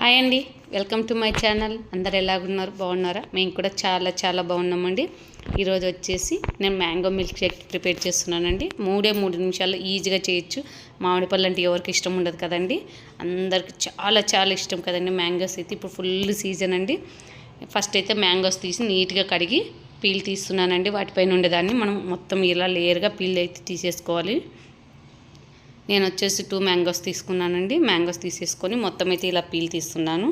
Hi అండి. Welcome to my channel. అందరు ఎలాగున్నారు? బాగున్నారా? మేము కూడా చాలా చాలా బాగున్నామండి. ఈరోజు వచ్చేసి నేను మ్యాంగో మిల్క్ షేక్ ప్రిపేర్ చేస్తున్నానండి. మూడే మూడు నిమిషాల్లో ఈజీగా చేయొచ్చు. మామిడి పళ్ళు అంటే ఎవరికి ఇష్టం ఉండదు కదండి. అందరికి చాలా చాలా ఇష్టం కదండి మ్యాంగోస్ అయితే. ఇప్పుడు ఫుల్ సీజన్ అండి. ఫస్ట్ అయితే మ్యాంగోస్ తీసి నీట్గా కడిగి పీల్ తీస్తున్నానండి. వాటిపైన ఉండేదాన్ని మనం మొత్తం ఇలా లేయర్గా పీల్ అయితే తీసేసుకోవాలి. నేను వచ్చేసి టూ మ్యాంగోస్ తీసుకున్నానండి. మ్యాంగోస్ తీసేసుకొని మొత్తం అయితే ఇలా పీల్ తీస్తున్నాను.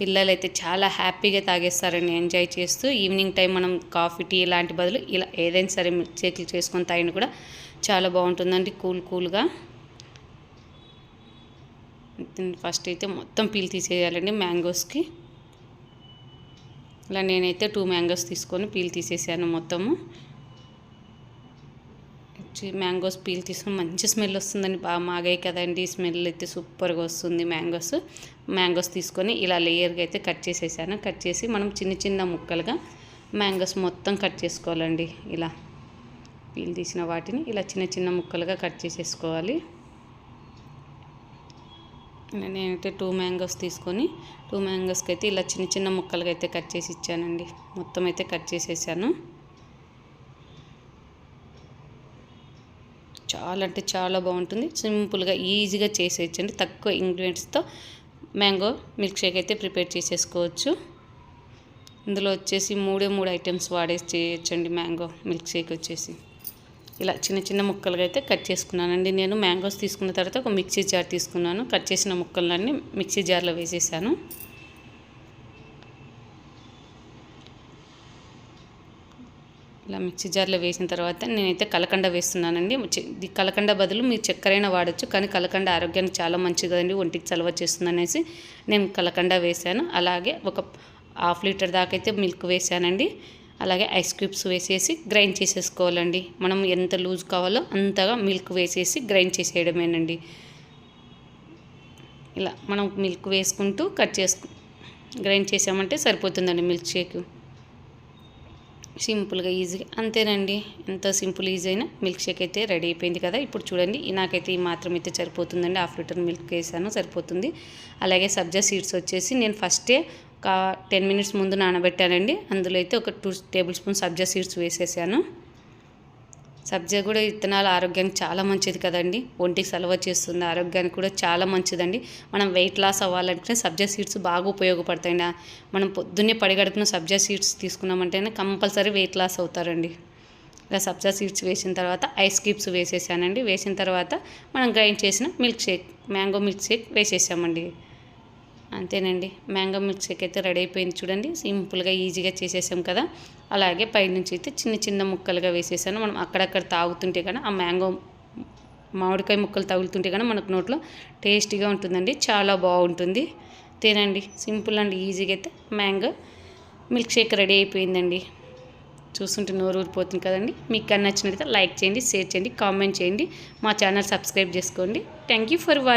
పిల్లలు అయితే చాలా హ్యాపీగా తాగేస్తారండి. ఎంజాయ్ చేస్తూ ఈవినింగ్ టైం మనం కాఫీ టీ ఇలాంటి బదులు ఇలా ఏదైనా సరే చేతులు చేసుకొని తాగిన కూడా చాలా బాగుంటుందండి. కూల్ కూల్గా. ఫస్ట్ అయితే మొత్తం పీల్ తీసేయాలండి మ్యాంగోస్కి ఇలా నేనైతే టూ మ్యాంగోస్ తీసుకొని పీల్ తీసేసాను మొత్తము. మ్యాంగోస్ పీల్ తీసుకుని మంచి స్మెల్ వస్తుందండి బాగా మాగాయి కదండి. స్మెల్ అయితే సూపర్గా వస్తుంది మ్యాంగోస్. మ్యాంగోస్ తీసుకొని ఇలా లేయర్గా అయితే కట్ చేసేసాను. కట్ చేసి మనం చిన్న చిన్న ముక్కలుగా మ్యాంగోస్ మొత్తం కట్ చేసుకోవాలండి. ఇలా పీల్ తీసిన వాటిని ఇలా చిన్న చిన్న ముక్కలుగా కట్ చేసేసుకోవాలి. నేనైతే టూ మ్యాంగోస్ తీసుకొని టూ మ్యాంగోస్కి అయితే ఇలా చిన్న చిన్న ముక్కలుగా అయితే కట్ చేసి ఇచ్చానండి. మొత్తం అయితే కట్ చేసేసాను. చాలా అంటే చాలా బాగుంటుంది. సింపుల్గా ఈజీగా చేసేయచ్చండి. తక్కువ ఇంగ్రీడియంట్స్తో మ్యాంగో మిల్క్ షేక్ అయితే ప్రిపేర్ చేసేసుకోవచ్చు. ఇందులో వచ్చేసి మూడే మూడు ఐటమ్స్ వాడేసి చేయొచ్చండి మ్యాంగో మిల్క్ షేక్ వచ్చేసి. ఇలా చిన్న చిన్న ముక్కలుగా అయితే కట్ చేసుకున్నానండి. నేను మ్యాంగోస్ తీసుకున్న తర్వాత ఒక మిక్సీ జార్ తీసుకున్నాను. కట్ చేసిన ముక్కలన్నీ మిక్సీ జార్లో వేసేసాను. ఇలా మిక్సీ జార్లో వేసిన తర్వాత నేనైతే కలకండ వేస్తున్నానండి. కలకండ బదులు మీరు చక్కెరైనా వాడచ్చు కానీ కలకండ ఆరోగ్యానికి చాలా మంచిది కదండి ఒంటికి చలవ చేస్తుందనేసి నేను కలకండ వేసాను అలాగే ఒక హాఫ్ లీటర్ దాకా అయితే మిల్క్ వేసానండి అలాగే ఐస్ క్యూబ్స్ వేసేసి గ్రైండ్ చేసేసుకోవాలండి. మనం ఎంత లూజ్ కావాలో అంతగా మిల్క్ వేసేసి గ్రైండ్ చేసేయడమేనండి. ఇలా మనం మిల్క్ వేసుకుంటూ కట్ చేసుకు గ్రైండ్ చేసామంటే సరిపోతుందండి మిల్క్ షేక్. సింపుల్గా ఈజీగా. అంతేనండి. ఎంత సింపుల్ ఈజీ అయినా మిల్క్ షేక్ అయితే రెడీ అయిపోయింది కదా. ఇప్పుడు చూడండి నాకైతే ఈ మాత్రం అయితే సరిపోతుందండి. హాఫ్ లీటర్ మిల్క్ వేసాను సరిపోతుంది. అలాగే సబ్జా సీడ్స్ వచ్చేసి నేను ఫస్టే ఒక టెన్ మినిట్స్ ముందు నానబెట్టానండి. అందులో అయితే ఒక టూ టేబుల్ స్పూన్ సబ్జా సీడ్స్ వేసేసాను. సబ్జా కూడా విత్తనాలు ఆరోగ్యానికి చాలా మంచిది కదండి. ఒంటికి సలవ చేస్తుంది ఆరోగ్యానికి కూడా చాలా మంచిదండి. మనం వెయిట్ లాస్ అవ్వాలంటే సబ్జా సీడ్స్ బాగా ఉపయోగపడతాయండి. మనం పొద్దున్నే పడిగడుపున సబ్జా సీడ్స్ తీసుకున్నామంటేనే కంపల్సరీ వెయిట్ లాస్ అవుతారండి. ఇలా సబ్జా సీడ్స్ వేసిన తర్వాత ఐస్ క్యూబ్స్ వేసేసానండి. వేసిన తర్వాత మనం గ్రైండ్ చేసిన milk shake mango milk shake వేసేసామండి. అంతేనండి. మ్యాంగో మిల్క్ షేక్ అయితే రెడీ అయిపోయింది చూడండి. సింపుల్గా ఈజీగా చేసేసాం కదా. అలాగే పైనుంచి అయితే చిన్న చిన్న ముక్కలుగా వేసేసాను. మనం అక్కడక్కడ తాగుతుంటే కానీ ఆ మ్యాంగో మామిడికాయ ముక్కలు తగులుతుంటే కానీ మనకు నోట్లో టేస్టీగా ఉంటుందండి. చాలా బాగుంటుంది. తినండి. సింపుల్ అండి ఈజీగా అయితే మ్యాంగో మిల్క్ షేక్ రెడీ అయిపోయిందండి. చూస్తుంటే నోరు ఊరిపోతుంది కదండి. మీకు కానీ నచ్చినట్లయితే లైక్ చేయండి షేర్ చేయండి కామెంట్ చేయండి. మా ఛానల్ సబ్స్క్రైబ్ చేసుకోండి. Thank you for watching